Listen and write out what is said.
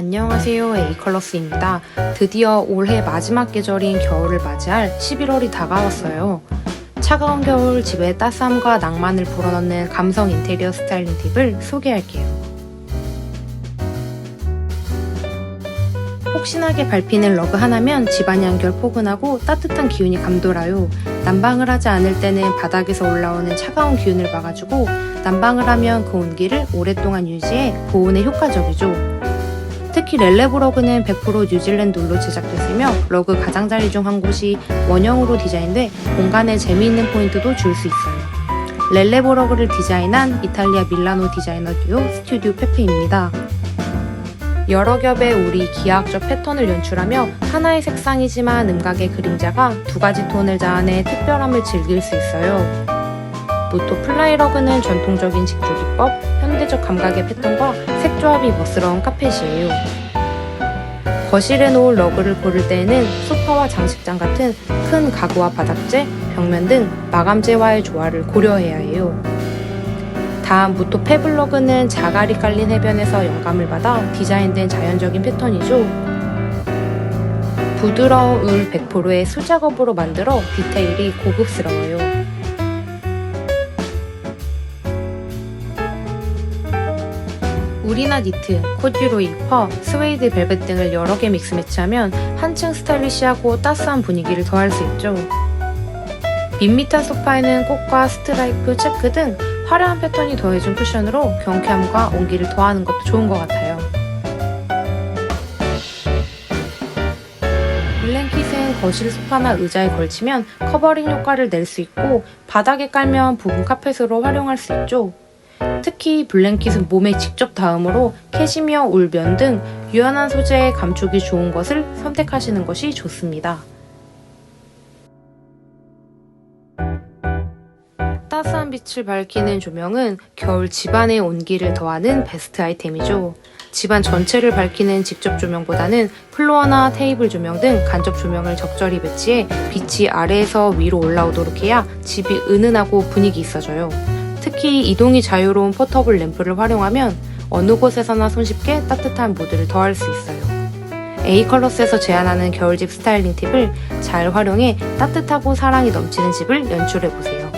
안녕하세요. 에이컬러스입니다. 드디어 올해 마지막 계절인 겨울을 맞이할 11월이 다가왔어요. 차가운 겨울 집에 따스함과 낭만을 불어넣는 감성 인테리어 스타일링 팁을 소개할게요. 폭신하게 밟히는 러그 하나면 집안이 한결 포근하고 따뜻한 기운이 감돌아요. 난방을 하지 않을 때는 바닥에서 올라오는 차가운 기운을 막아주고 난방을 하면 그 온기를 오랫동안 유지해 보온에 효과적이죠. 특히 렐레브 러그는 100% 뉴질랜드 울로 제작됐으며 러그 가장자리 중 한 곳이 원형으로 디자인돼 공간에 재미있는 포인트도 줄 수 있어요. 렐레브 러그를 디자인한 이탈리아 밀라노 디자이너 듀오 스튜디오 페페입니다. 여러 겹의 우리 기하학적 패턴을 연출하며 하나의 색상이지만 음각의 그림자가 두 가지 톤을 자아내 특별함을 즐길 수 있어요. 무토 플라이 러그는 전통적인 직조 기법, 현대적 감각의 패턴과 색조합이 멋스러운 카펫이에요. 거실에 놓을 러그를 고를 때에는 소파와 장식장 같은 큰 가구와 바닥재, 벽면 등 마감재와의 조화를 고려해야 해요. 다음 무토 페블러그는 자갈이 깔린 해변에서 영감을 받아 디자인된 자연적인 패턴이죠. 부드러운 울 100%의 수작업으로 만들어 디테일이 고급스러워요. 울이나 니트, 코듀로 이, 퍼, 스웨이드 벨벳 등을 여러 개 믹스 매치하면 한층 스타일리시하고 따스한 분위기를 더할 수 있죠. 밋밋한 소파에는 꽃과 스트라이프, 체크 등 화려한 패턴이 더해준 쿠션으로 경쾌함과 온기를 더하는 것도 좋은 것 같아요. 블랭킷은 거실 소파나 의자에 걸치면 커버링 효과를 낼 수 있고 바닥에 깔면 부분 카펫으로 활용할 수 있죠. 특히 블랭킷은 몸에 직접 닿음으로 캐시미어, 울변 등 유연한 소재에 감촉이 좋은 것을 선택하시는 것이 좋습니다. 따스한 빛을 밝히는 조명은 겨울 집안의 온기를 더하는 베스트 아이템이죠. 집안 전체를 밝히는 직접 조명보다는 플로어나 테이블 조명 등 간접 조명을 적절히 배치해 빛이 아래에서 위로 올라오도록 해야 집이 은은하고 분위기 있어져요. 특히 이동이 자유로운 포터블 램프를 활용하면 어느 곳에서나 손쉽게 따뜻한 무드를 더할 수 있어요. A컬러스에서 제안하는 겨울집 스타일링 팁을 잘 활용해 따뜻하고 사랑이 넘치는 집을 연출해보세요.